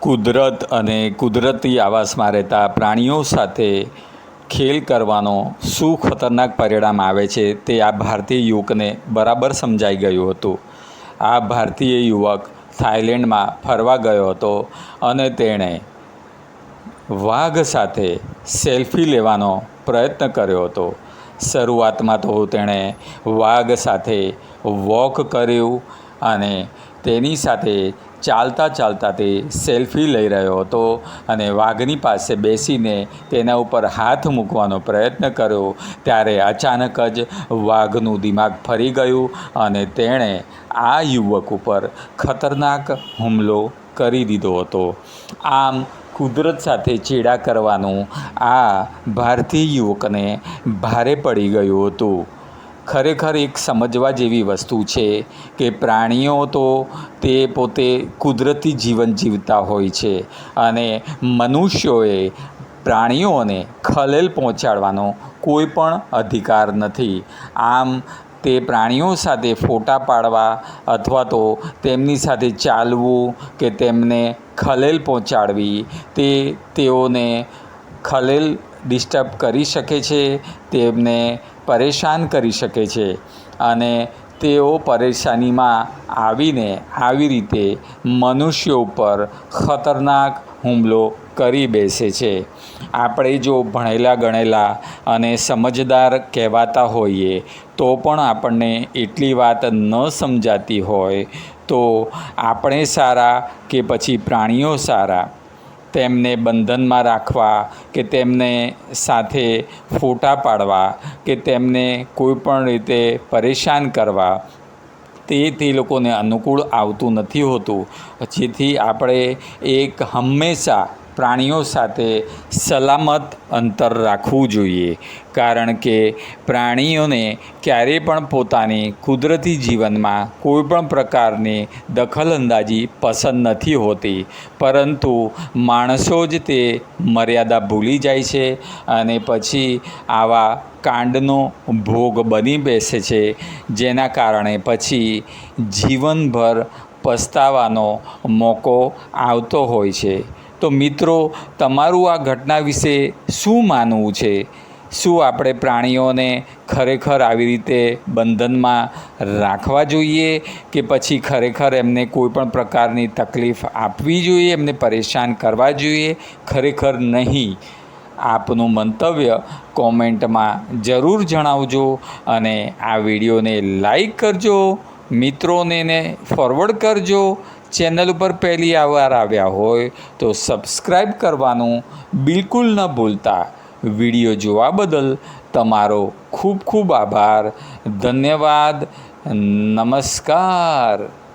કુદરત અને કુદરતી આવાસમાં રહેતા પ્રાણીઓ સાથે ખેલ કરવાનો શું ખતરનાક પરિણામ આવે છે તે આ ભારતીય યુવકને બરાબર સમજાઈ ગયું હતું. આ ભારતીય યુવક થાઈલેન્ડમાં ફરવા ગયો હતો અને તેણે વાઘ સાથે સેલ્ફી લેવાનો પ્રયત્ન કર્યો હતો. શરૂઆતમાં તો તેણે વાઘ સાથે વોક કર્યું અને તેની સાથે ચાલતા ચાલતા તે સેલ્ફી લઈ રહ્યો હતો અને વાઘની પાસે બેસીને તેના ઉપર હાથ મૂકવાનો પ્રયત્ન કર્યો. ત્યારે અચાનક જ વાઘનું દિમાગ ફરી ગયું અને તેણે આ યુવક ઉપર ખતરનાક હુમલો કરી દીધો હતો. આમ કુદરત સાથે ચેડા કરવાનું આ ભારતીય યુવકને ભારે પડી ગયું હતું. ખરેખર એક સમજવા જેવી વસ્તુ છે કે પ્રાણીઓ તો તે પોતે કુદરતી જીવન જીવતા હોય છે અને મનુષ્યોએ પ્રાણીઓને ખલેલ પહોંચાડવાનો કોઈ પણ અધિકાર નથી. આમ, તે પ્રાણીઓ સાથે ફોટા પાડવા અથવા તો તેમની સાથે ચાલવું કે તેમને ખલેલ પહોંચાડવી, તે તેઓને ખલેલ ડિસ્ટર્બ કરી શકે છે, તેમને પરેશાન કરી શકે છે અને તેઓ પરેશાનીમાં આવીને આવી રીતે મનુષ્યો ઉપર ખતરનાક હુમલો કરી બેસે છે. આપણે જો ભણેલા ગણેલા અને સમજદાર કહેવાતા હોઈએ, તો પણ આપણને એટલી વાત ન સમજાતી હોય તો આપણે સારા કે પછી પ્રાણીઓ સારા તેમને બંધનમાં રાખવા, કે તેમને સાથે ફોટા પાડવા, કે તેમને કોઈપણ રીતે પરેશાન કરવા, તે તે લોકોને અનુકૂળ આવતું નથી હોતું. જેથી આપણે એક હંમેશા પ્રાણીઓ સાથે સલામત અંતર રાખવું જોઈએ. કારણ કે પ્રાણીઓને ક્યારેય પણ પોતાની કુદરતી જીવનમાં કોઈ પણ પ્રકારની દખલઅંદાજી પસંદ નથી હોતી. પરંતુ માણસો જ તે મર્યાદા ભૂલી જાય છે અને પછી આવા કાંડનો ભોગ બની બેસે છે, જેના કારણે પછી જીવનભર પસ્તાવાનો મોકો આવતો હોય છે. તો મિત્રો, તમારું આ ઘટના વિશે શું માનવું છે? શું આપણે પ્રાણીઓને ખરેખર આવી રીતે બંધનમાં રાખવા જોઈએ કે પછી ખરેખર એમને કોઈ પણ પ્રકારની તકલીફ આપવી જોઈએ, એમને પરેશાન કરવા જોઈએ? ખરેખર નહીં. આપનું મંતવ્ય કોમેન્ટમાં જરૂર જણાવજો અને આ વિડીયોને લાઈક કરજો, મિત્રોને ફોરવર્ડ કરજો ચેનલ ઉપર પહેલી વાર આવ્યા હોય તો સબસ્ક્રાઈબ કરવાનું બિલકુલ ન ભૂલતા. વીડિયો જોવા બદલ તમારો ખૂબ ખૂબ આભાર. ધન્યવાદ. નમસ્કાર.